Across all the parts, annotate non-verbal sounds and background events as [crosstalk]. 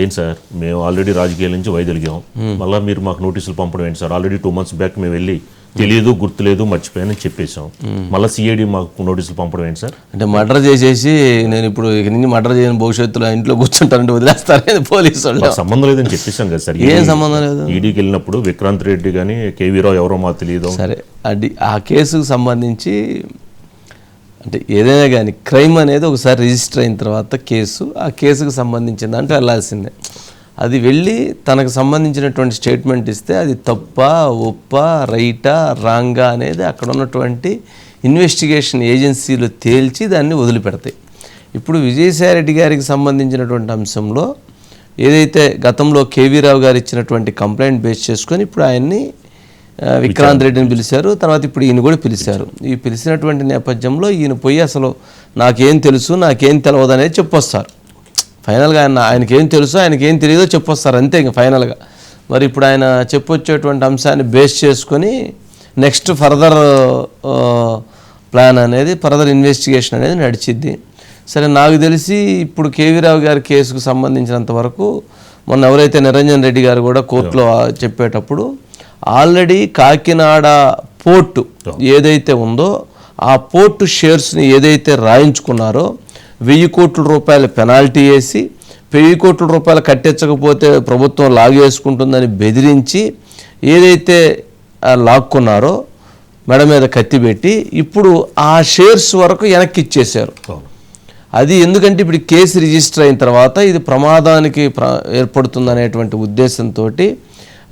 ఏంటి సార్? మేము ఆల్రెడీ రాజకీయాల నుంచి వైదొలిగాం. మళ్ళీ మీరు మాకు నోటీసులు పంపడం ఏంటి sir? Already two months back మేము వెళ్ళి తెలియదు గుర్తులేదు మర్చిపోయానని చెప్పేశాం. మళ్ళీ సిఐడి మాకు నోటీసులు పంపడం ఏంటి సార్? అంటే మర్డర్ చేసేసి నేను ఇప్పుడు ఇక నుంచి మర్డర్ చేయని భవిష్యత్తులో ఇంట్లో కూర్చుంటానంటే వదిలేస్తారని పోలీసు వాళ్ళు సంబంధం లేదని చెప్పేశాం కదా సార్. ఏం సంబంధం లేదు? ఈడీకి వెళ్ళినప్పుడు విక్రాంత్ రెడ్డి కానీ కేవీరావు ఎవరో మాకు తెలియదు సరే అది ఆ కేసుకు సంబంధించి అంటే ఏదైనా కానీ క్రైమ్ అనేది ఒకసారి రిజిస్టర్ అయిన తర్వాత కేసు ఆ కేసుకు సంబంధించిన దాంట్లో వెళ్ళాల్సిందే. అది వెళ్ళి తనకు సంబంధించినటువంటి స్టేట్మెంట్ ఇస్తే అది తప్ప ఒప్ప రైటా రాంగా అనేది అక్కడ ఉన్నటువంటి ఇన్వెస్టిగేషన్ ఏజెన్సీలు తేల్చి దాన్ని వదిలిపెడతాయి. ఇప్పుడు విజయసాయిరెడ్డి గారికి సంబంధించినటువంటి అంశంలో ఏదైతే గతంలో కేవీరావు గారు ఇచ్చినటువంటి కంప్లైంట్ బేస్ చేసుకొని ఇప్పుడు ఆయన్ని విక్రాంత్ రెడ్డిని పిలిచారు. తర్వాత ఇప్పుడు ఈయన కూడా పిలిచారు. ఈ పిలిచినటువంటి నేపథ్యంలో ఈయన పోయి అసలు నాకేం తెలుసు నాకేం తెలియదు అనేది చెప్పొస్తారు. ఫైనల్గా ఆయన ఆయనకి ఏం తెలుసు ఆయనకి ఏం తెలియదో చెప్పొస్తారు అంతే ఇంకా ఫైనల్గా. మరి ఇప్పుడు ఆయన చెప్పొచ్చేటువంటి అంశాన్ని బేస్ చేసుకొని నెక్స్ట్ ఫర్దర్ ప్లాన్ అనేది ఫర్దర్ ఇన్వెస్టిగేషన్ అనేది నడిచిద్ది. సరే నాకు తెలిసి ఇప్పుడు కేవీరావు గారి కేసుకు సంబంధించినంత వరకు మొన్న ఎవరైతే నిరంజన్ రెడ్డి గారు కూడా కోర్టులో చెప్పేటప్పుడు ఆల్రెడీ కాకినాడ పోర్టు ఏదైతే ఉందో ఆ పోర్టు షేర్స్ని ఏదైతే రాయించుకున్నారో వెయ్యి కోట్ల రూపాయల పెనాల్టీ వేసి వెయ్యి కోట్ల రూపాయలు కట్టించకపోతే ప్రభుత్వం లాగేసుకుంటుందని బెదిరించి ఏదైతే లాక్కున్నారో మెడ మీద కత్తి పెట్టి ఇప్పుడు ఆ షేర్స్ వరకు వెనక్కి ఇచ్చేశారు. అది ఎందుకంటే ఇప్పుడు కేసు రిజిస్టర్ అయిన తర్వాత ఇది ప్రమాదానికి ప్ర ఏర్పడుతుందనేటువంటి ఉద్దేశంతో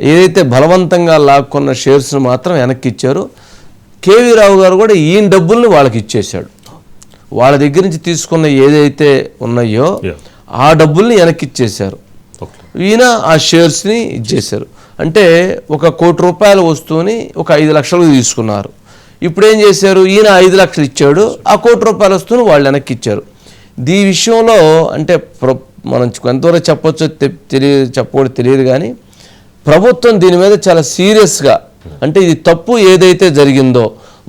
ఏదైతే బలవంతంగా లాక్కున్న షేర్స్ను మాత్రం వెనక్కి ఇచ్చారు కేవీ రావు గారు కూడా ఈయన డబ్బుల్ని వాళ్ళకి ఇచ్చేశాడు. వాళ్ళ దగ్గర నుంచి తీసుకున్న ఏదైతే ఉన్నాయో. ఆ డబ్బుల్ని వెనక్కి ఇచ్చేశారు ఈయన ఆ షేర్స్ని ఇచ్చేశారు. అంటే ఒక కోటి రూపాయల వస్తువుని ఒక ఐదు లక్షలకు తీసుకున్నారు. ఇప్పుడు ఏం చేశారు? ఈయన ఐదు లక్షలు ఇచ్చాడు. ఆ కోటి రూపాయల వస్తువుని వాళ్ళు వెనక్కి ఇచ్చారు దీ విషయంలో అంటే ప్ర మనం ఎంతవరకు చెప్పొచ్చో తె- తెలియదు చెప్పకూడదు తెలియదు కానీ ప్రభుత్వం దీని మీద చాలా సీరియస్గా అంటే ఇది తప్పు ఏదైతే జరిగిందో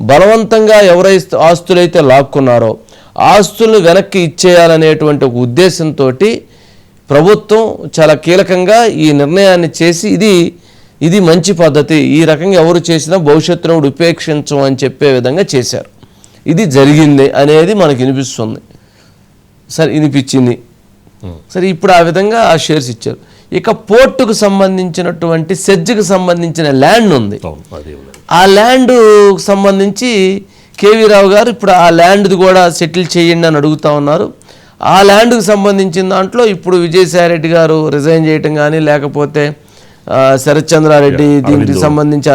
బలవంతంగా ఎవరైతే ఆస్తులైతే లాక్కున్నారో ఆస్తులను వెనక్కి ఇచ్చేయాలనేటువంటి ఒక ఉద్దేశంతో ప్రభుత్వం చాలా కీలకంగా ఈ నిర్ణయాన్ని చేసి ఇది ఇది మంచి పద్ధతి ఈ రకంగా ఎవరు చేసినా భవిష్యత్తును కూడా ఉపేక్షించం అని చెప్పే విధంగా చేశారు. ఇది జరిగింది అనేది మనకు వినిపిస్తుంది. సరే వినిపించింది. సరే ఇప్పుడు ఆ విధంగా ఆ షేర్స్ ఇచ్చారు. ఇక పోర్టుకు సంబంధించినటువంటి సెజ్కి సంబంధించిన ల్యాండ్ ఉంది. ఆ ల్యాండ్ సంబంధించి కేవీ రావు గారు ఇప్పుడు ఆ ల్యాండ్ది కూడా సెటిల్ చేయండి అని అడుగుతా ఉన్నారు. ఆ ల్యాండ్కి సంబంధించిన దాంట్లో ఇప్పుడు విజయసాయిరెడ్డి గారు రిజైన్ చేయటం కానీ లేకపోతే ఆ, శరత్ చంద్రారెడ్డి దీనికి సంబంధించి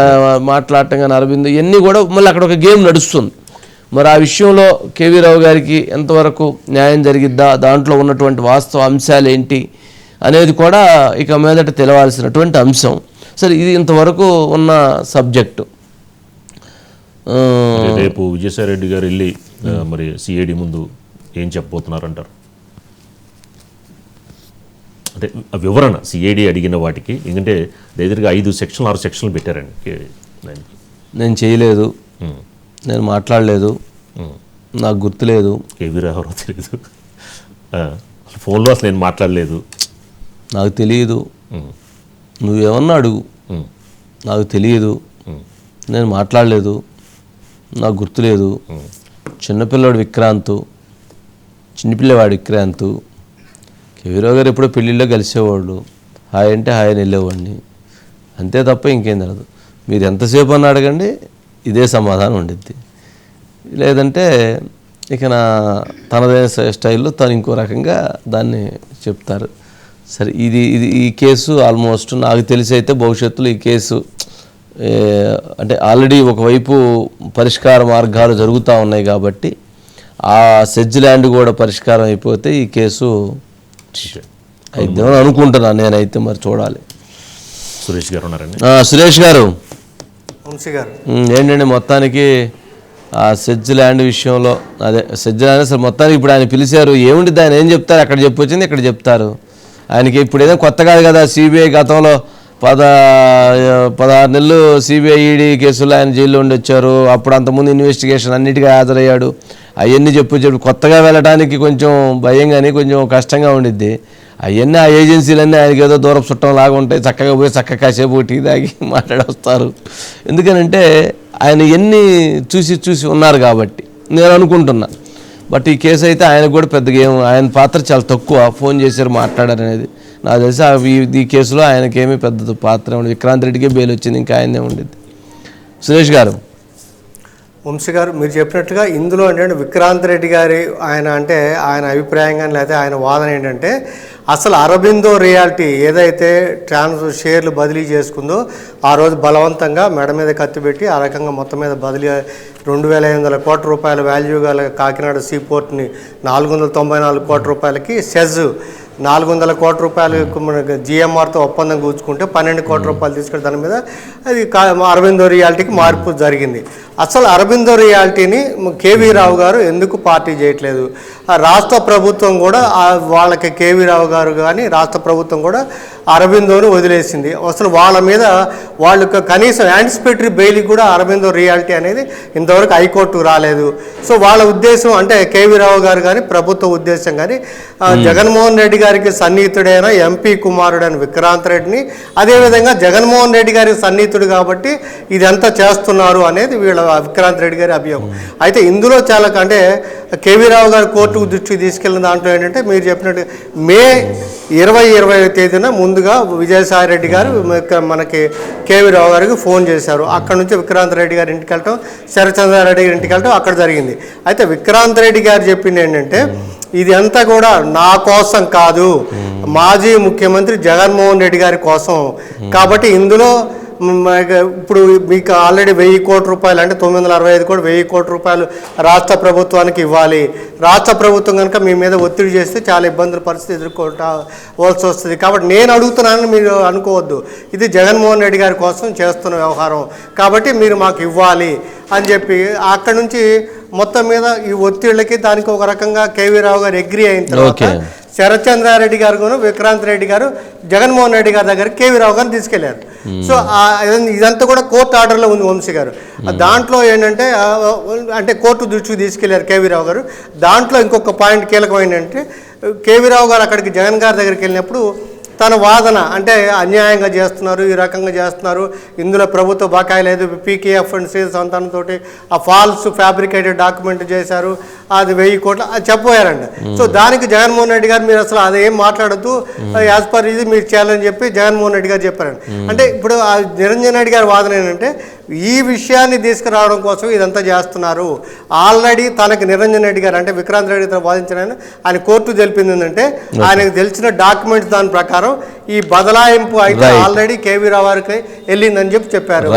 మాట్లాడటం కానీ అరవింద్ ఇవన్నీ కూడా మళ్ళీ అక్కడ ఒక గేమ్ నడుస్తుంది. మరి ఆ విషయంలో కేవీ రావు గారికి ఎంతవరకు న్యాయం జరిగిద్దా? దాంట్లో ఉన్నటువంటి వాస్తవ అంశాలు ఏంటి? అనేది కూడా ఇక మీదట తెలవాల్సినటువంటి అంశం. సరే ఇది ఇంతవరకు ఉన్న సబ్జెక్టు. రేపు విజయసాయి రెడ్డి గారు వెళ్ళి మరి సిఐడి ముందు ఏం చెప్పబోతున్నారంటారు? అంటే వివరణ సిఐడి అడిగిన వాటికి ఎందుకంటే దగ్గరగా ఐదు సెక్షన్లు ఆరు సెక్షన్లు పెట్టారండి నేను. చేయలేదు. నేను మాట్లాడలేదు. నాకు గుర్తులేదు. కేవీ రావు తెలియదు ఫోన్లో అసలు నేను మాట్లాడలేదు. నాకు తెలియదు. నువ్వేమన్నా అడుగు. నాకు తెలియదు. నేను మాట్లాడలేదు. నాకు గుర్తులేదు. చిన్నపిల్లవాడు విక్రాంతు చిన్నపిల్లవాడు విక్రాంతు. కేవీరావు గారు ఎప్పుడో పెళ్ళిళ్ళో కలిసేవాళ్ళు. హాయ్ అంటే హాయ్ అని వెళ్ళేవాడిని. అంతే తప్ప ఇంకేం తెలియదు మీరు ఎంతసేపు అని అడగండి ఇదే సమాధానం ఉండిద్ది. లేదంటే ఇక నా తనదైన స్టైల్లో తను ఇంకో రకంగా దాన్ని చెప్తారు. సరే ఇది ఇది ఈ కేసు ఆల్మోస్ట్ నాకు తెలిసి అయితే భవిష్యత్తులో ఈ కేసు అంటే ఆల్రెడీ ఒకవైపు పరిష్కార మార్గాలు జరుగుతూ ఉన్నాయి కాబట్టి ఆ సెజ్ ల్యాండ్ కూడా పరిష్కారం అయిపోతే ఈ కేసు. అయిద్దామని అనుకుంటున్నాను నేనైతే మరి చూడాలి. సురేష్ గారు ఉన్నారండి. ఆ, సురేష్ గారు. ఏంటండి మొత్తానికి ఆ సెజ్ ల్యాండ్ విషయంలో అదే సెజ్ ల్యాండ్ అసలు మొత్తానికి ఇప్పుడు ఆయన పిలిచారు ఏముంటుంది ఆయన ఏం చెప్తారు అక్కడ చెప్పొచ్చింది ఇక్కడ చెప్తారు. ఆయనకి ఇప్పుడు ఏదో కొత్త కాదు కదా సిబిఐ గతంలో పద పదహారు నెలలు సిబిఐ ఈడీ కేసులో ఆయన జైల్లో ఉండి వచ్చారు అప్పుడు అంతకుముందు ఇన్వెస్టిగేషన్ అన్నిటికీ హాజరయ్యాడు. అవన్నీ చెప్పు చెప్పు కొత్తగా వెళ్ళడానికి కొంచెం భయంగానే కొంచెం కష్టంగా ఉండిద్ది. అవన్నీ ఆ ఏజెన్సీలన్నీ ఆయనకి ఏదో దూరం చుట్టం లాగా ఉంటాయి. చక్కగా పోయి చక్కగా కాసేపు టీ తాగి [laughs] మాట్లాడొస్తారు. ఎందుకనంటే ఆయన ఎన్ని చూసి చూసి ఉన్నారు కాబట్టి నేను అనుకుంటున్నా. బట్ ఈ కేసు అయితే ఆయనకు కూడా పెద్దగా ఏం ఆయన పాత్ర చాలా తక్కువ. ఫోన్ చేశారు మాట్లాడారు అనేది. నాకు తెలిసి ఈ- ఈ కేసులో ఆయనకేమీ పెద్ద పాత్ర ఉండదు. విక్రాంత్ రెడ్డికే బెయిల్ వచ్చింది ఇంకా ఆయనే ఉండేది. సురేష్ గారు వంశీ గారు మీరు చెప్పినట్టుగా ఇందులో ఏంటంటే విక్రాంత్ రెడ్డి గారి ఆయన అంటే ఆయన అభిప్రాయం కానీ లేకపోతే ఆయన వాదన ఏంటంటే అసలు అరబిందో రియాలిటీ ఏదైతే ట్రాన్స్ షేర్లు బదిలీ చేసుకుందో ఆ రోజు బలవంతంగా మెడ మీద కత్తి పెట్టి ఆ రకంగా మొత్తం మీద బదిలీ రెండు వేల ఐదు వందల కోట్ల రూపాయల వాల్యూ గల కాకినాడ సీ పోర్ట్ని నాలుగు వందల తొంభై నాలుగు కోట్ల రూపాయలకి సెజ్ నాలుగు వందల కోట్ల రూపాయలు మనకు జిఎంఆర్తో ఒప్పందం కూర్చుకుంటే పన్నెండు కోట్ల రూపాయలు తీసుకుని దాని మీద అది కా- అరవిందో రియాలిటీకి మార్పు జరిగింది. అసలు అరవిందో రియాలిటీని కేవీ రావు గారు ఎందుకు పార్టీ చేయట్లేదు? ఆ రాష్ట్ర ప్రభుత్వం కూడా వాళ్ళకి కేవీ రావు గారు కానీ రాష్ట్ర ప్రభుత్వం కూడా అరవిందోని వదిలేసింది. అసలు వాళ్ళ మీద వాళ్ళకి కనీసం యాంటిసిపేటరీ బెయిల్ కూడా అరవిందో రియాలిటీ అనేది ఇంతవరకు హైకోర్టు రాలేదు. సో వాళ్ళ ఉద్దేశం అంటే కేవీ రావు గారు కానీ ప్రభుత్వ ఉద్దేశం కానీ జగన్మోహన్ రెడ్డి గారికి సన్నిహితుడైన ఎంపీ కుమారుడైన విక్రాంత్ రెడ్డిని అదేవిధంగా జగన్మోహన్ రెడ్డి గారికి సన్నిహితుడు కాబట్టి ఇదంతా చేస్తున్నారు అనేది వీళ్ళ విక్రాంత్ రెడ్డి గారి అభియోగం. అయితే ఇందులో చాలా అంటే కేవీ రావు గారు కోర్టుకు దృష్టికి తీసుకెళ్ళిన దాంట్లో ఏంటంటే మీరు చెప్పినట్టు మే ఇరవై ఇరవై తేదీన ముందుగా విజయసాయి రెడ్డి గారు మన- మనకి కేవీ రావు గారికి ఫోన్ చేశారు. అక్కడ నుంచి విక్రాంత్ రెడ్డి గారి ఇంటికి వెళ్ళటం శరచంద్రారెడ్డి గారి ఇంటికి వెళ్ళటం అక్కడ జరిగింది. అయితే విక్రాంత్ రెడ్డి గారు చెప్పింది ఏంటంటే ఇది అంతా కూడా నా కోసం కాదు. మాజీ ముఖ్యమంత్రి జగన్మోహన్ రెడ్డి గారి కోసం. కాబట్టి ఇందులో ఇప్పుడు మీకు ఆల్రెడీ వెయ్యి కోట్ల రూపాయలు అంటే తొమ్మిది వందల అరవై ఐదు కోట్లు వెయ్యి కోట్ల రూపాయలు రాష్ట్ర ప్రభుత్వానికి ఇవ్వాలి. రాష్ట్ర ప్రభుత్వం కనుక మీ మీద ఒత్తిడి చేస్తే చాలా ఇబ్బందుల పరిస్థితి ఎదుర్కోవలసి వస్తుంది. కాబట్టి నేను అడుగుతున్నానని మీరు అనుకోవద్దు. ఇది జగన్మోహన్ రెడ్డి గారి కోసం చేస్తున్న వ్యవహారం. కాబట్టి మీరు మాకు ఇవ్వాలి అని చెప్పి అక్కడ నుంచి మొత్తం మీద ఈ ఒత్తిళ్ళకి దానికి ఒక రకంగా కేవీ రావు గారు అగ్రి అయిన తర్వాత. శరత్చంద్రారెడ్డి గారు విక్రాంత్ రెడ్డి గారు జగన్మోహన్ రెడ్డి గారి దగ్గర కేవీ రావు గారిని తీసుకెళ్ళారు. సో ఇదంతా కూడా కోర్టు ఆర్డర్లో ఉంది వంశీ గారు. దాంట్లో ఏంటంటే అంటే కోర్టు దృష్టికి తీసుకెళ్ళారు కేవీ రావు గారు. దాంట్లో ఇంకొక పాయింట్ కీలకం ఏంటంటే కేవీ రావు గారు అక్కడికి జగన్ గారి దగ్గరికి వెళ్ళినప్పుడు తన వాదన అంటే అన్యాయంగా చేస్తున్నారు ఈ రకంగా చేస్తున్నారు. ఇందులో ప్రభుత్వ బకాయి లేదు. పీకేఎఫ్ అండ్ సీజ్ సంతానంతో ఆ ఫాల్స్ ఫ్యాబ్రికేటెడ్ డాక్యుమెంట్ చేశారు. అది వెయ్యి కోట్ల అది చెప్పబోయారండి. సో దానికి జగన్మోహన్ రెడ్డి గారు మీరు అసలు అదేం మాట్లాడుతూ యాజ్ పర్ ఇది మీరు చేయాలని చెప్పి జగన్మోహన్ రెడ్డి గారు చెప్పారండి. అంటే ఇప్పుడు ఆ నిరంజన్ రెడ్డి గారి వాదన ఏంటంటే ఈ విషయాన్ని తీసుకురావడం కోసం ఇదంతా చేస్తున్నారు. ఆల్రెడీ తనకి నిరంజన్ రెడ్డి గారు అంటే విక్రాంత్ రెడ్డి గారు వాదించిన ఆయన కోర్టు తెలిపింది ఏంటంటే ఆయనకు తెలిసిన డాక్యుమెంట్స్ దాని ప్రకారం ఈ బదలాయింపు అయితే. ఆల్రెడీ కేవీ రావు గారికి వెళ్ళిందని చెప్పి చెప్పారు